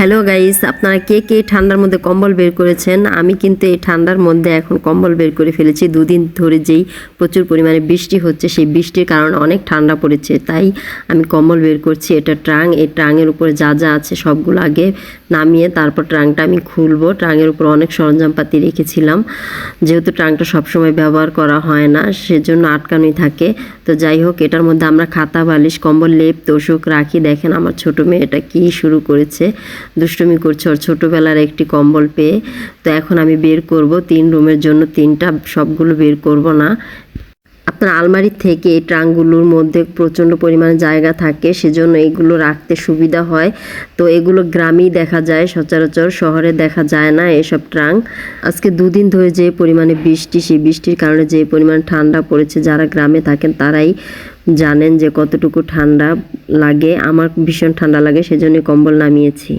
Hello guys আপনারা কে কে ঠান্ডার মধ্যে কম্বল বের করেছেন? আমি কিন্তু এই ঠান্ডার মধ্যে এখন কম্বল বের করে ফেলেছি। দুদিন ধরে যেই প্রচুর পরিমাণে বৃষ্টি হচ্ছে, সেই বৃষ্টির কারণে অনেক ঠান্ডা পড়েছে। তাই আমি কম্বল বের করছি। এটা ট্রাং। এই ট্রাঙের উপরে যা যা আছে সবগুলো আগে নামিয়ে তারপর ট্রাংটা আমি খুলবো। ট্রাঙের উপর অনেক সরঞ্জামপাতি রেখেছিলাম। যেহেতু ট্রাংটা সবসময় ব্যবহার করা হয় না, সেজন্য আটকানোই থাকে। তো যাই হোক, এটার মধ্যে আমরা খাতা, বালিশ, কম্বল, লেপ, তোষক রাখি। দেখেন আমার ছোট মেয়ে এটা কি শুরু করেছে। দুষ্টুমি করছে ওর ছোটোবেলার একটি কম্বল পেয়ে। তো এখন আমি বের করব, তিন রুমের জন্য তিনটা, সবগুলো বের করব না। আপনার আলমারির থেকে এই ট্রাঙ্কগুলোর মধ্যে প্রচণ্ড পরিমাণে জায়গা থাকে, সেজন্য এগুলো রাখতে সুবিধা হয়। তো এগুলো গ্রামেই দেখা যায়, সচরাচর শহরে দেখা যায় না এসব ট্রাঙ্ক। আজকে দুদিন ধরে যে পরিমাণে বৃষ্টি, সেই বৃষ্টির কারণে যে পরিমাণ ঠান্ডা পড়েছে, যারা গ্রামে থাকেন তারাই জানেন যে কতটুকু ঠান্ডা লাগে। আমার ভীষণ ঠান্ডা লাগে সেজন্য কম্বল নামিয়েছি।